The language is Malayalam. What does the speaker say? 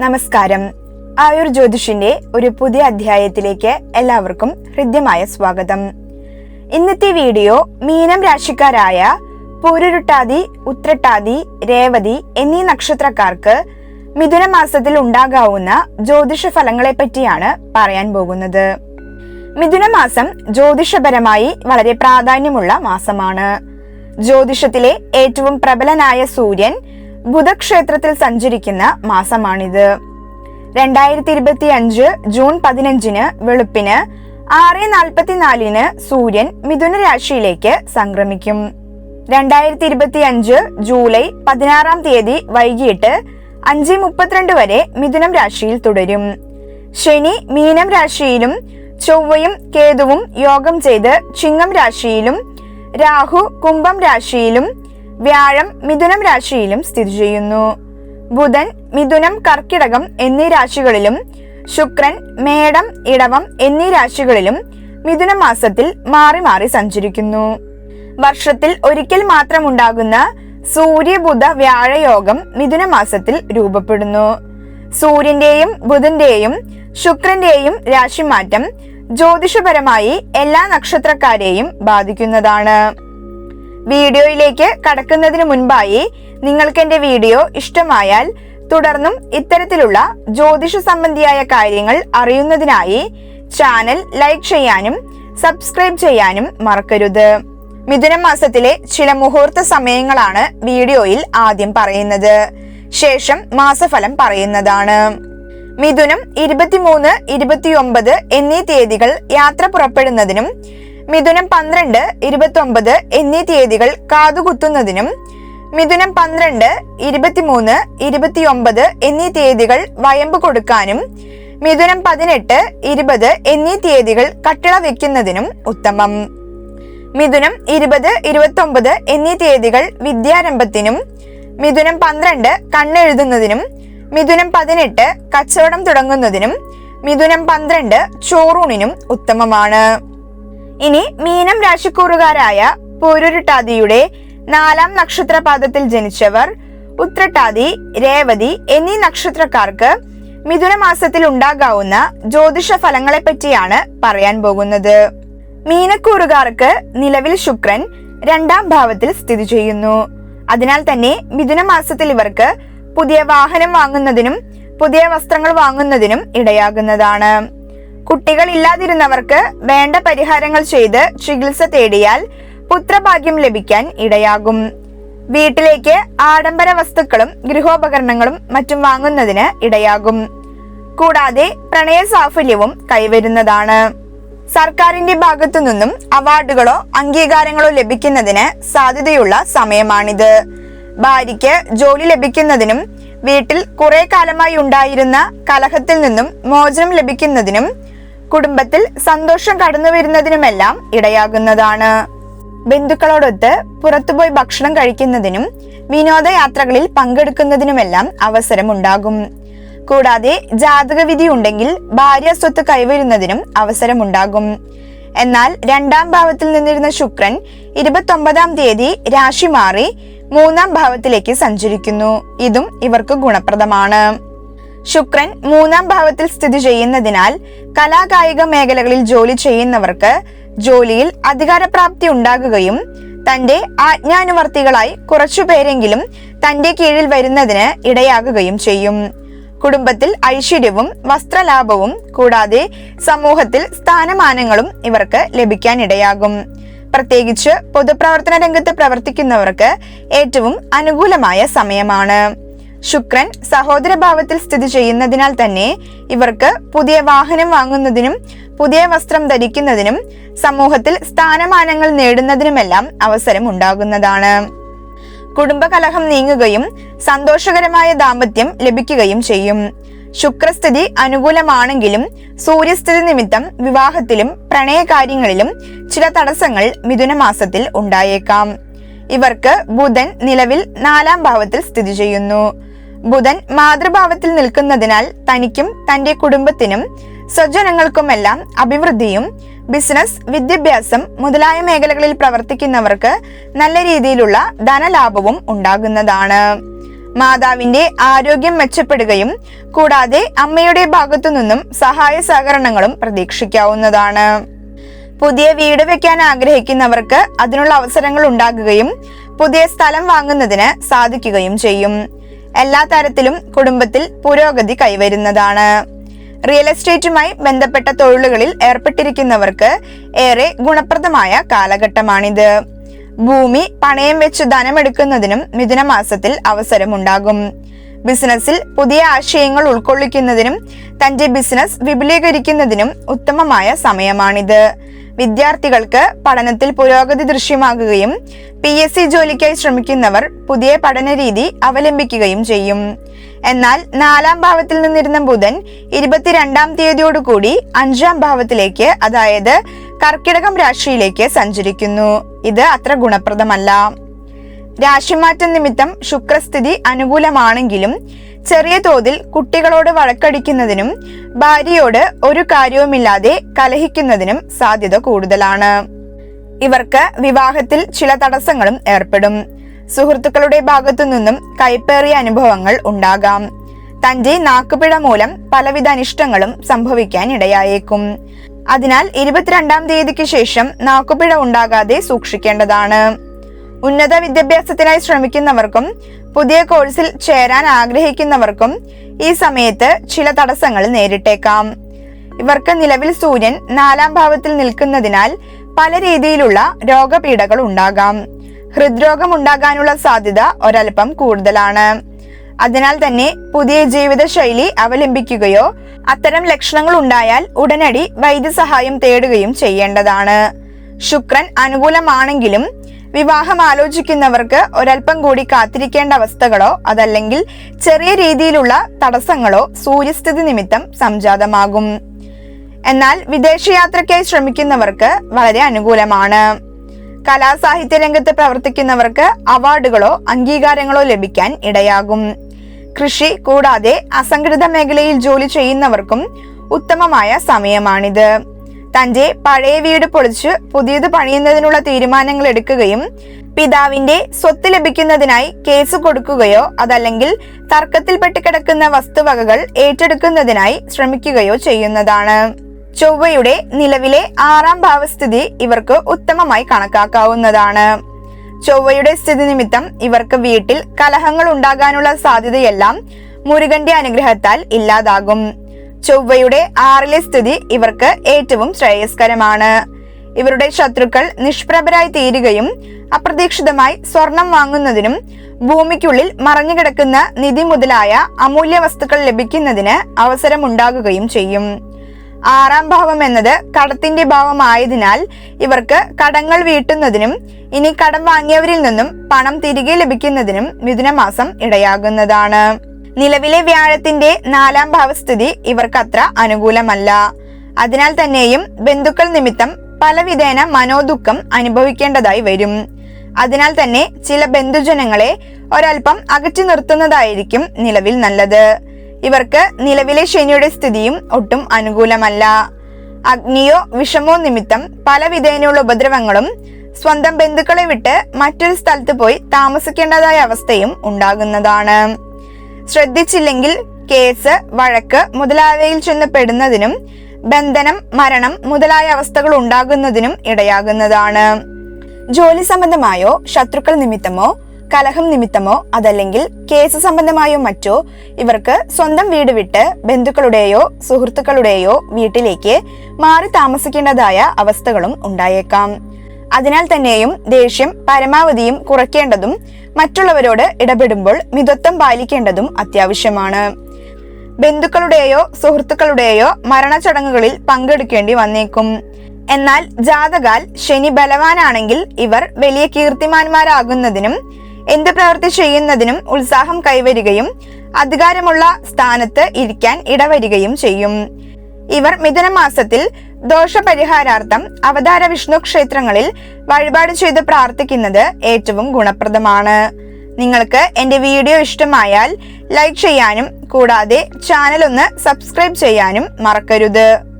നമസ്കാരം. ആയുർ ജ്യോതിഷിന്റെ ഒരു പുതിയ അധ്യായത്തിലേക്ക് എല്ലാവർക്കും ഹൃദ്യമായ സ്വാഗതം. ഇന്നത്തെ വീഡിയോ മീനം രാശിക്കാരായ പൂരുരുട്ടാതി ഉത്രട്ടാതി രേവതി എന്നീ നക്ഷത്രക്കാർക്ക് മിഥുന മാസത്തിൽ ഉണ്ടാകാവുന്ന ജ്യോതിഷ ഫലങ്ങളെ പറ്റിയാണ് പറയാൻ പോകുന്നത്. മിഥുന മാസം ജ്യോതിഷപരമായി വളരെ പ്രാധാന്യമുള്ള മാസമാണ്. ജ്യോതിഷത്തിലെ ഏറ്റവും പ്രബലനായ സൂര്യൻ ബുധക്ഷേത്രത്തിൽ സഞ്ചരിക്കുന്ന മാസമാണിത്. രണ്ടായിരത്തി ഇരുപത്തി അഞ്ച് ജൂൺ പതിനഞ്ചിന് വെളുപ്പിന് ആറ് നാൽപ്പത്തിനാലിന് സൂര്യൻ മിഥുന രാശിയിലേക്ക് സംക്രമിക്കും. രണ്ടായിരത്തി ഇരുപത്തി അഞ്ച് ജൂലൈ പതിനാറാം തീയതി വൈകിട്ട് അഞ്ച് മുപ്പത്തിരണ്ട് വരെ മിഥുനം രാശിയിൽ തുടരും. ശനി മീനം രാശിയിലും ചൊവ്വയും കേതുവും യോഗം ചെയ്ത് ചിങ്ങം രാശിയിലും രാഹു കുംഭം രാശിയിലും വ്യാഴം മിഥുനം രാശിയിലും സ്ഥിതി ചെയ്യുന്നു. ബുധൻ മിഥുനം കർക്കിടകം എന്നീ രാശികളിലും ശുക്രൻ മേടം ഇടവം എന്നീ രാശികളിലും മിഥുന മാസത്തിൽ മാറി മാറി സഞ്ചരിക്കുന്നു. വർഷത്തിൽ ഒരിക്കൽ മാത്രമുണ്ടാകുന്ന സൂര്യബുധ വ്യാഴയോഗം മിഥുന മാസത്തിൽ രൂപപ്പെടുന്നു. സൂര്യന്റെയും ബുധന്റെയും ശുക്രന്റെയും രാശിമാറ്റം ജ്യോതിഷപരമായി എല്ലാ നക്ഷത്രക്കാരെയും ബാധിക്കുന്നതാണ്. വീഡിയോയിലേക്ക് കടക്കുന്നതിന് മുൻപായി നിങ്ങൾക്ക് എന്റെ വീഡിയോ ഇഷ്ടമായാൽ തുടർന്നും ഇത്തരത്തിലുള്ള ജ്യോതിഷ സംബന്ധിയായ കാര്യങ്ങൾ അറിയുന്നതിനായി ചാനൽ ലൈക്ക് ചെയ്യാനും സബ്സ്ക്രൈബ് ചെയ്യാനും മറക്കരുത്. മിഥുന മാസത്തിലെ ചില മുഹൂർത്ത സമയങ്ങളാണ് വീഡിയോയിൽ ആദ്യം പറയുന്നത്. ശേഷം മാസഫലം പറയുന്നതാണ്. മിഥുനം ഇരുപത്തിമൂന്ന് ഇരുപത്തിയൊമ്പത് എന്നീ തീയതികൾ യാത്ര പുറപ്പെടുന്നതിനും മിഥുനം പന്ത്രണ്ട് ഇരുപത്തൊമ്പത് എന്നീ തീയതികൾ കാതുകുത്തുന്നതിനും മിഥുനം പന്ത്രണ്ട് ഇരുപത്തിമൂന്ന് ഇരുപത്തിയൊമ്പത് എന്നീ തീയതികൾ വയമ്പ് കൊടുക്കാനും മിഥുനം പതിനെട്ട് ഇരുപത് എന്നീ തീയതികൾ കട്ടിള വെക്കുന്നതിനും ഉത്തമം. മിഥുനം ഇരുപത് ഇരുപത്തൊമ്പത് എന്നീ തീയതികൾ വിദ്യാരംഭത്തിനും മിഥുനം പന്ത്രണ്ട് കണ്ണെഴുതുന്നതിനും മിഥുനം പതിനെട്ട് കച്ചവടം തുടങ്ങുന്നതിനും മിഥുനം പന്ത്രണ്ട് ചോറൂണിനും ഉത്തമമാണ്. ഇനി മീനം രാശിക്കൂറുകാരായ പൂരുരുട്ടാതിയുടെ നാലാം നക്ഷത്രപാദത്തിൽ ജനിച്ചവർ ഉത്രട്ടാതി രേവതി എന്നീ നക്ഷത്രക്കാർക്ക് മിഥുന മാസത്തിൽ ഉണ്ടാകാവുന്ന ജ്യോതിഷ ഫലങ്ങളെ പറ്റിയാണ് പറയാൻ പോകുന്നത്. മീനക്കൂറുകാർക്ക് നിലവിൽ ശുക്രൻ രണ്ടാം ഭാവത്തിൽ സ്ഥിതി ചെയ്യുന്നു. അതിനാൽ തന്നെ മിഥുന മാസത്തിൽ ഇവർക്ക് പുതിയ വാഹനം വാങ്ങുന്നതിനും പുതിയ വസ്ത്രങ്ങൾ വാങ്ങുന്നതിനും ഇടയാകുന്നതാണ്. കുട്ടികൾ ഇല്ലാതിരുന്നവർക്ക് വേണ്ട പരിഹാരങ്ങൾ ചെയ്ത് ചികിത്സ തേടിയാൽ പുത്രഭാഗ്യം ലഭിക്കാൻ ഇടയാകും. വീട്ടിലേക്ക് ആഡംബര വസ്തുക്കളും ഗൃഹോപകരണങ്ങളും മറ്റും വാങ്ങുന്നതിന് ഇടയാകും. കൂടാതെ പ്രണയ സാഫല്യവും കൈവരുന്നതാണ്. സർക്കാരിന്റെ ഭാഗത്തു നിന്നും അവാർഡുകളോ അംഗീകാരങ്ങളോ ലഭിക്കുന്നതിന് സാധ്യതയുള്ള സമയമാണിത്. ഭാര്യയ്ക്ക് ജോലി ലഭിക്കുന്നതിനും വീട്ടിൽ കുറെ കാലമായി ഉണ്ടായിരുന്ന കലഹത്തിൽ നിന്നും മോചനം ലഭിക്കുന്നതിനും കുടുംബത്തിൽ സന്തോഷം കടന്നു വരുന്നതിനുമെല്ലാം ഇടയാകുന്നതാണ്. ബന്ധുക്കളോടൊത്ത് പുറത്തുപോയി ഭക്ഷണം കഴിക്കുന്നതിനും വിനോദയാത്രകളിൽ പങ്കെടുക്കുന്നതിനുമെല്ലാം അവസരമുണ്ടാകും. കൂടാതെ ജാതകവിധി ഉണ്ടെങ്കിൽ ഭാര്യ സ്വത്ത് കൈവരുന്നതിനും അവസരമുണ്ടാകും. എന്നാൽ രണ്ടാം ഭാവത്തിൽ നിന്നിരുന്ന ശുക്രൻ ഇരുപത്തൊമ്പതാം തീയതി രാശി മാറി മൂന്നാം ഭാവത്തിലേക്ക് സഞ്ചരിക്കുന്നു. ഇതും ഇവർക്ക് ഗുണപ്രദമാണ്. ശുക്രൻ മൂന്നാം ഭാവത്തിൽ സ്ഥിതി ചെയ്യുന്നതിനാൽ കലാകായിക മേഖലകളിൽ ജോലി ചെയ്യുന്നവർക്ക് ജോലിയിൽ അധികാരപ്രാപ്തി ഉണ്ടാകുകയും തന്റെ ആജ്ഞാനുവർത്തികളായി കുറച്ചുപേരെങ്കിലും തന്റെ കീഴിൽ വരുന്നതിന് ഇടയാകുകയും ചെയ്യും. കുടുംബത്തിൽ ഐശ്വര്യവും വസ്ത്രലാഭവും കൂടാതെ സമൂഹത്തിൽ സ്ഥാനമാനങ്ങളും ഇവർക്ക് ലഭിക്കാനിടയാകും. പ്രത്യേകിച്ച് പൊതുപ്രവർത്തന രംഗത്ത് പ്രവർത്തിക്കുന്നവർക്ക് ഏറ്റവും അനുകൂലമായ സമയമാണ്. ശുക്രൻ സഹോദരഭാവത്തിൽ സ്ഥിതി ചെയ്യുന്നതിനാൽ തന്നെ ഇവർക്ക് പുതിയ വാഹനം വാങ്ങുന്നതിനും പുതിയ വസ്ത്രം ധരിക്കുന്നതിനും സമൂഹത്തിൽ സ്ഥാനമാനങ്ങൾ നേടുന്നതിനുമെല്ലാം അവസരം ഉണ്ടാകുന്നതാണ്. കുടുംബകലഹം നീങ്ങുകയും സന്തോഷകരമായ ദാമ്പത്യം ലഭിക്കുകയും ചെയ്യും. ശുക്രസ്ഥിതി അനുകൂലമാണെങ്കിലും സൂര്യസ്ഥിതി നിമിത്തം വിവാഹത്തിലും പ്രണയകാര്യങ്ങളിലും ചില തടസ്സങ്ങൾ മിഥുന മാസത്തിൽ ഉണ്ടായേക്കാം. ഇവർക്ക് ബുധൻ നിലവിൽ നാലാം ഭാവത്തിൽ സ്ഥിതി ചെയ്യുന്നു. ബുധൻ മാതൃഭാവത്തിൽ നിൽക്കുന്നതിനാൽ തനിക്കും തന്റെ കുടുംബത്തിനും സ്വജനങ്ങൾക്കുമെല്ലാം അഭിവൃദ്ധിയും ബിസിനസ് വിദ്യാഭ്യാസം മുതലായ മേഖലകളിൽ പ്രവർത്തിക്കുന്നവർക്ക് നല്ല രീതിയിലുള്ള ധനലാഭവും ഉണ്ടാകുന്നതാണ്. മാതാവിന്റെ ആരോഗ്യം മെച്ചപ്പെടുകയും കൂടാതെ അമ്മയുടെ ഭാഗത്തു നിന്നും സഹായ സഹകരണങ്ങളും പ്രതീക്ഷിക്കാവുന്നതാണ്. പുതിയ വീട് വെക്കാൻ ആഗ്രഹിക്കുന്നവർക്ക് അതിനുള്ള അവസരങ്ങൾ ഉണ്ടാകുകയും പുതിയ സ്ഥലം വാങ്ങുന്നതിന് സാധിക്കുകയും ചെയ്യും. എല്ലാ തരത്തിലും കുടുംബത്തിൽ പുരോഗതി കൈവരുന്നതാണ്. റിയൽ എസ്റ്റേറ്റുമായി ബന്ധപ്പെട്ട തൊഴിലുകളിൽ ഏർപ്പെട്ടിരിക്കുന്നവർക്ക് ഏറെ ഗുണപ്രദമായ കാലഘട്ടമാണിത്. ഭൂമി പണയം വെച്ച് ധനമെടുക്കുന്നതിനും മിഥുനമാസത്തിൽ അവസരമുണ്ടാകും. ബിസിനസ്സിൽ പുതിയ ആശയങ്ങൾ ഉൾക്കൊള്ളിക്കുന്നതിനും തന്റെ ബിസിനസ് വിപുലീകരിക്കുന്നതിനും ഉത്തമമായ സമയമാണിത്. വിദ്യാർത്ഥികൾക്ക് പഠനത്തിൽ പുരോഗതി ദൃശ്യമാകുകയും പി എസ് സി ജോലിക്കായി ശ്രമിക്കുന്നവർ പുതിയ പഠന രീതി അവലംബിക്കുകയും ചെയ്യും. എന്നാൽ നാലാം ഭാവത്തിൽ നിന്നിരുന്ന ബുധൻ ഇരുപത്തിരണ്ടാം തീയതിയോടുകൂടി അഞ്ചാം ഭാവത്തിലേക്ക് അതായത് കർക്കിടകം രാശിയിലേക്ക് സഞ്ചരിക്കുന്നു. ഇത് അത്ര ഗുണപ്രദമല്ല. രാശിമാറ്റം നിമിത്തം ശുക്രസ്ഥിതി അനുകൂലമാണെങ്കിലും ചെറിയ തോതിൽ കുട്ടികളോട് വഴക്കടിക്കുന്നതിനും ഭാര്യയോട് ഒരു കാര്യവുമില്ലാതെ കലഹിക്കുന്നതിനും സാധ്യത കൂടുതലാണ്. ഇവർക്ക് വിവാഹത്തിൽ ചില തടസ്സങ്ങളും ഏർപ്പെടും. സുഹൃത്തുക്കളുടെ ഭാഗത്തു നിന്നും കൈപ്പേറിയ അനുഭവങ്ങൾ ഉണ്ടാകാം. തന്റെ നാക്കുപിഴ മൂലം പലവിധ അനിഷ്ടങ്ങളും സംഭവിക്കാൻ ഇടയായേക്കും. അതിനാൽ ഇരുപത്തിരണ്ടാം തീയതിക്ക് ശേഷം നാക്കുപിഴ ഉണ്ടാകാതെ സൂക്ഷിക്കേണ്ടതാണ്. ഉന്നത വിദ്യാഭ്യാസത്തിനായി ശ്രമിക്കുന്നവർക്കും പുതിയ കോഴ്സിൽ ചേരാൻ ആഗ്രഹിക്കുന്നവർക്കും ഈ സമയത്ത് ചില തടസ്സങ്ങൾ നേരിട്ടേക്കാം. ഇവർക്ക് നിലവിൽ സൂര്യൻ നാലാം ഭാവത്തിൽ നിൽക്കുന്നതിനാൽ പല രീതിയിലുള്ള രോഗപീഠകൾ ഉണ്ടാകാം. ഹൃദ്രോഗം ഉണ്ടാകാനുള്ള സാധ്യത ഒരൽപ്പം കൂടുതലാണ്. അതിനാൽ തന്നെ പുതിയ ജീവിതശൈലി അവലംബിക്കുകയോ അത്തരം ലക്ഷണങ്ങൾ ഉണ്ടായാൽ ഉടനടി വൈദ്യസഹായം തേടുകയും ചെയ്യേണ്ടതാണ്. ശുക്രൻ അനുകൂലമാണെങ്കിലും വിവാഹം ആലോചിക്കുന്നവർക്ക് ഒരൽപ്പം കൂടി കാത്തിരിക്കേണ്ട അവസ്ഥകളോ അതല്ലെങ്കിൽ ചെറിയ രീതിയിലുള്ള തടസ്സങ്ങളോ സൂര്യസ്ഥിതി നിമിത്തം സംജാതമാകും. എന്നാൽ വിദേശയാത്രയ്ക്കായി ശ്രമിക്കുന്നവർക്ക് വളരെ അനുകൂലമാണ്. കലാസാഹിത്യ രംഗത്ത് പ്രവർത്തിക്കുന്നവർക്ക് അവാർഡുകളോ അംഗീകാരങ്ങളോ ലഭിക്കാൻ ഇടയാകും. കൃഷി കൂടാതെ അസംഘടിത മേഖലയിൽ ജോലി ചെയ്യുന്നവർക്കും ഉത്തമമായ സമയമാണിത്. തന്റെ പഴയ വീട് പൊളിച്ച് പുതിയത് പണിയുന്നതിനുള്ള തീരുമാനങ്ങൾ എടുക്കുകയും പിതാവിന്റെ സ്വത്ത് ലഭിക്കുന്നതിനായി കേസ് കൊടുക്കുകയോ അതല്ലെങ്കിൽ തർക്കത്തിൽപ്പെട്ട് കിടക്കുന്ന വസ്തുവകകൾ ഏറ്റെടുക്കുന്നതിനായി ശ്രമിക്കുകയോ ചെയ്യുന്നതാണ്. ചൊവ്വയുടെ നിലവിലെ ആറാം ഭാവസ്ഥിതി ഇവർക്ക് ഉത്തമമായി കണക്കാക്കാവുന്നതാണ്. ചൊവ്വയുടെ സ്ഥിതി നിമിത്തം ഇവർക്ക് വീട്ടിൽ കലഹങ്ങൾ ഉണ്ടാകാനുള്ള സാധ്യതയെല്ലാം മുരുകന്റെ അനുഗ്രഹത്താൽ ഇല്ലാതാകും. ചൊവ്വയുടെ ആറിലെ സ്ഥിതി ഇവർക്ക് ഏറ്റവും ശ്രേയസ്കരമാണ്. ഇവരുടെ ശത്രുക്കൾ നിഷ്പ്രഭരായി തീരുകയും അപ്രതീക്ഷിതമായി സ്വർണം വാങ്ങുന്നതിനും ഭൂമിക്കുള്ളിൽ മറഞ്ഞുകിടക്കുന്ന നിധി മുതലായ അമൂല്യ വസ്തുക്കൾ ലഭിക്കുന്നതിന് അവസരമുണ്ടാകുകയും ചെയ്യും. ആറാം ഭാവം എന്നത് കടത്തിന്റെ ഭാവമായതിനാൽ ഇവർക്ക് കടങ്ങൾ വീട്ടുന്നതിനും ഇനി കടം വാങ്ങിയവരിൽ നിന്നും പണം തിരികെ ലഭിക്കുന്നതിനും മിഥുനമാസം ഇടയാകുന്നതാണ്. നിലവിലെ വ്യാഴത്തിന്റെ നാലാം ഭാവസ്ഥിതി ഇവർക്ക് അത്ര അനുകൂലമല്ല. അതിനാൽ തന്നെയും ബന്ധുക്കൾ നിമിത്തം പലവിധേന മനോദുഃഖം അനുഭവിക്കേണ്ടതായി വരും. അതിനാൽ തന്നെ ചില ബന്ധുജനങ്ങളെ ഒരൽപ്പം അകറ്റി നിർത്തുന്നതായിരിക്കും നിലവിൽ നല്ലത്. ഇവർക്ക് നിലവിലെ ശനിയുടെ സ്ഥിതിയും ഒട്ടും അനുകൂലമല്ല. അഗ്നിയോ വിഷമോ നിമിത്തം പല വിധേനയുള്ള ഉപദ്രവങ്ങളും സ്വന്തം ബന്ധുക്കളെ വിട്ട് മറ്റൊരു സ്ഥലത്ത് പോയി താമസിക്കേണ്ടതായ അവസ്ഥയും ഉണ്ടാകുന്നതാണ്. ശ്രദ്ധിച്ചില്ലെങ്കിൽ കേസ് വഴക്ക് മുതലായവയിൽ ചെന്ന് പെടുന്നതിനും ബന്ധനം മരണം മുതലായ അവസ്ഥകൾ ഉണ്ടാകുന്നതിനും ഇടയാകുന്നതാണ്. ജോലി സംബന്ധമായോ ശത്രുക്കൾ നിമിത്തമോ കലഹം നിമിത്തമോ അതല്ലെങ്കിൽ കേസ് സംബന്ധമായോ മറ്റോ ഇവർക്ക് സ്വന്തം വീട് വിട്ട് ബന്ധുക്കളുടെയോ സുഹൃത്തുക്കളുടെയോ വീട്ടിലേക്ക് മാറി താമസിക്കേണ്ടതായ അവസ്ഥകളും ഉണ്ടായേക്കാം. അതിനാൽ തന്നെയും ദേഷ്യം പരമാവധിയും കുറയ്ക്കേണ്ടതും മറ്റുള്ളവരോട് ഇടപെടുമ്പോൾ മിതത്വം പാലിക്കേണ്ടതും അത്യാവശ്യമാണ്. ബന്ധുക്കളുടെയോ സുഹൃത്തുക്കളുടെയോ മരണചടങ്ങുകളിൽ പങ്കെടുക്കേണ്ടി വന്നേക്കും. എന്നാൽ ജാതകാൽ ശനി ബലവാനാണെങ്കിൽ ഇവർ വലിയ കീർത്തിമാന്മാരാകുന്നതിനും എന്ത് പ്രവൃത്തി ചെയ്യുന്നതിനും ഉത്സാഹം കൈവരികയും അധികാരമുള്ള സ്ഥാനത്ത് ഇരിക്കാൻ ഇടവരികയും ചെയ്യും. ഇവർ മിഥുനമാസത്തിൽ ദോഷപരിഹാരാർത്ഥം അവതാര വിഷ്ണു ക്ഷേത്രങ്ങളിൽ വഴിപാട് ചെയ്ത് പ്രാർത്ഥിക്കുന്നത് ഏറ്റവും ഗുണപ്രദമാണ്. നിങ്ങൾക്ക് എന്റെ വീഡിയോ ഇഷ്ടമായാൽ ലൈക്ക് ചെയ്യാനും കൂടാതെ ചാനൽ ഒന്ന് സബ്സ്ക്രൈബ് ചെയ്യാനും മറക്കരുത്.